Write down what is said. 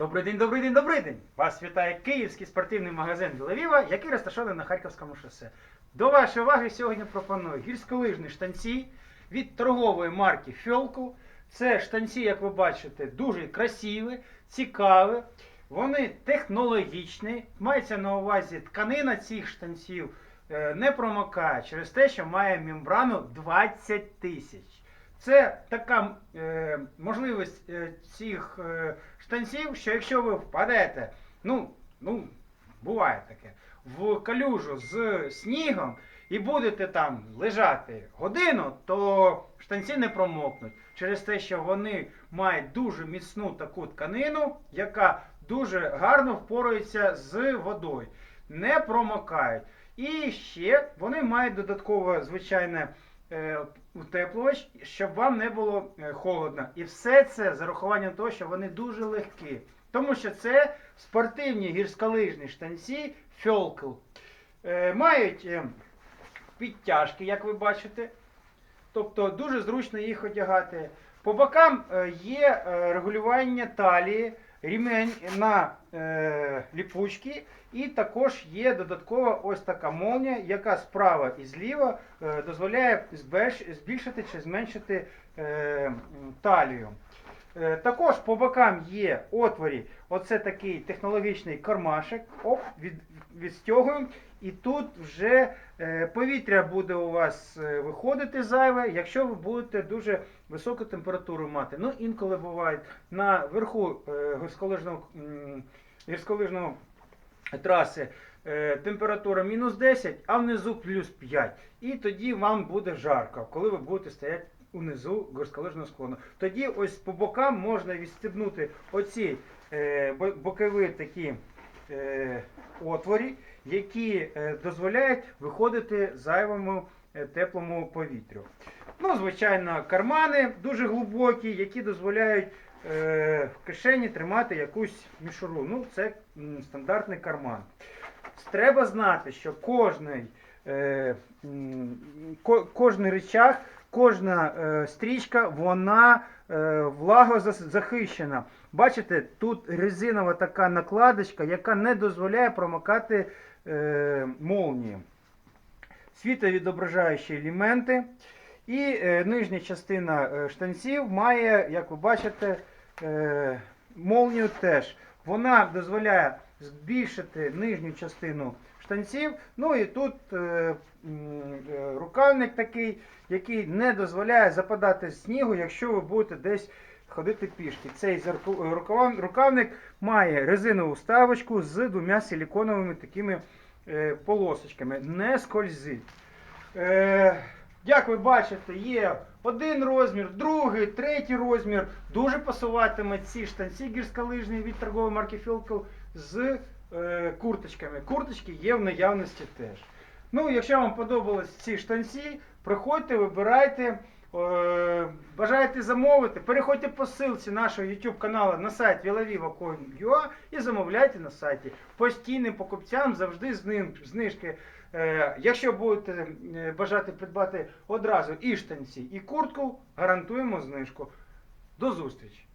Добрий день, добрий день, добрий день! Вас вітає київський спортивний магазин Вілавіва, який розташований на Харківському шосе. До вашої уваги сьогодні пропоную гірськолижні штанці від торгової марки Фьолку. Це штанці, як ви бачите, дуже красиві, цікаві. Вони технологічні. Мається на увазі тканина цих штанців е, не промокає через те, що має мембрану 20 тисяч. Це така е, можливість е, цих е, штанців, що якщо ви впадете, ну, ну, буває таке, в калюжу з снігом і будете там лежати годину, то штанці не промокнуть. Через те, що вони мають дуже міцну таку тканину, яка дуже гарно впорається з водою, не промокають. І ще вони мають додаткове звичайне утеплювач, щоб вам не було е, холодно. І все це з урахуванням того, що вони дуже легкі. Тому що це спортивні гірськолижні штанці Фьолкл. Е, мають е, підтяжки, як ви бачите. Тобто дуже зручно їх одягати. По бокам е, є е, регулювання талії, рівень на е, ліпучки, і також є додаткова ось така молнія, яка справа і зліва е, дозволяє збільшити чи зменшити е, талію. Е, Також по бокам є отворі, оце такий технологічний кармашек, оп, від, відстягуємо, і тут вже е, повітря буде у вас е, виходити зайве, якщо ви будете дуже високу температуру мати. Ну, інколи буває на верху гірськолижного, траси температура мінус 10, а внизу плюс 5. І тоді вам буде жарко, коли ви будете стояти унизу гірськолижного склону. Тоді ось по бокам можна відстебнути оці е, бокові такі е, отворі, які е, дозволяють виходити зайвому е, теплому повітрю. Ну, звичайно, кармани дуже глибокі, які дозволяють е, в кишені тримати якусь мішуру. Ну, це стандартний карман. Треба знати, що кожний, е, кожний рычаг, кожна е, стрічка, вона е, влагозахищена. Бачите, тут резинова така накладочка, яка не дозволяє промокати е, молнії. Світовідображаючі елементи. І е, нижня частина е, штанців має, як ви бачите, е, молнію теж. Вона дозволяє збільшити нижню частину штанців. Ну і тут е, е, рукавник такий, який не дозволяє западати снігу, якщо ви будете десь ходити пішки. Цей рукавник має резинову вставочку з двома силіконовими такими е, полосочками. Не скользить. Е, як ви бачите, є один розмір, другий, третій розмір. Дуже пасуватиме ці штанці гірськолижні від торгової марки Філкл з е, курточками. Курточки є в наявності теж. Ну, якщо вам подобались ці штанці, приходьте, вибирайте. Е, бажаєте замовити, переходьте по ссылці нашого YouTube каналу на сайт vilaviva.com.ua і замовляйте на сайті. Постійним покупцям завжди знижки. Е, якщо будете е, бажати придбати одразу і штанці, і куртку, гарантуємо знижку. До зустрічі!